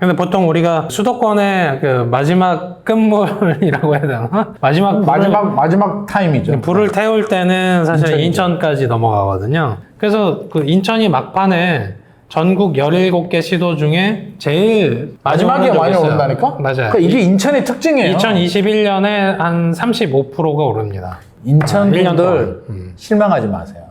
근데 보통 우리가 수도권의 그 마지막 끝물이라고 해야 되나? 마지막 불을, 마지막 마지막 타임이죠. 불을 태울 때는 사실 인천이죠. 인천까지 넘어가거든요. 그래서 그 인천이 막판에 전국 17개 시도 중에 제일 마지막에 많이 있어요. 오른다니까? 맞아요. 그러니까 이게 인천의 특징이에요. 2021년에 한 35%가 오릅니다. 인천 아, 1년 분들 동안. 음. 실망하지 마세요.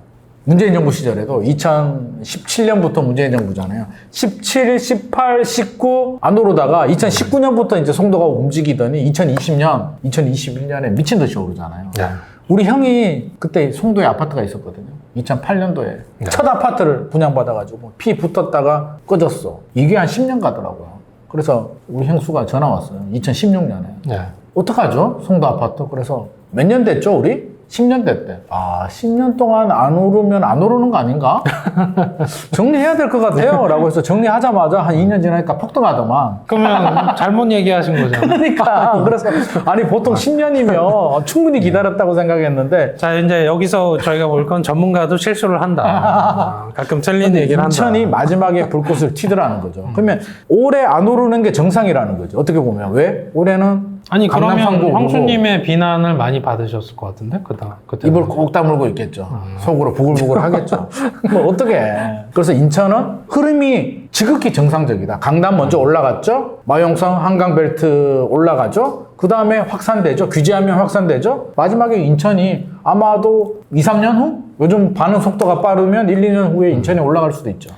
문재인 정부 시절에도 2017년부터 문재인 정부잖아요. 17, 18, 19 안 오르다가 2019년부터 이제 송도가 움직이더니 2020년, 2021년에 미친 듯이 오르잖아요. 네. 우리 형이 그때 송도에 아파트가 있었거든요. 2008년도에 네. 첫 아파트를 분양받아가지고 피 붙었다가 꺼졌어. 이게 한 10년 가더라고요. 그래서 우리 형수가 전화 왔어요. 2016년에. 네. 어떡하죠? 송도 아파트. 그래서 몇 년 됐죠, 우리? 10년 됐대. 아, 10년 동안 안 오르면 안 오르는 거 아닌가? 정리해야 될 것 같아요. 라고 해서 정리하자마자 한 2년 지나니까 폭등하더만. 그러면 잘못 얘기하신 거잖아요. 그러니까. 그래서, 아니, 보통 10년이면 충분히 기다렸다고 생각했는데, 자, 이제 여기서 저희가 볼 건 전문가도 실수를 한다. 아, 가끔 틀린 얘기를 한다. 인천이 마지막에 불꽃을 튀더라는 거죠. 그러면 올해 안 오르는 게 정상이라는 거죠. 어떻게 보면. 왜? 올해는 아니, 강남 그러면 오르고 형수님의 비난을 많이 받으셨을 것 같은데? 그다, 그때. 입을 꼭 다물고 있겠죠. 속으로 부글부글 하겠죠. 뭐 어떻게? 그래서 인천은 흐름이 지극히 정상적이다. 강남 먼저 올라갔죠. 마용성 한강 벨트 올라가죠. 그 다음에 확산되죠. 규제하면 확산되죠. 마지막에 인천이 아마도 2, 3년 후? 요즘 반응 속도가 빠르면 1, 2년 후에 인천이 올라갈 수도 있죠.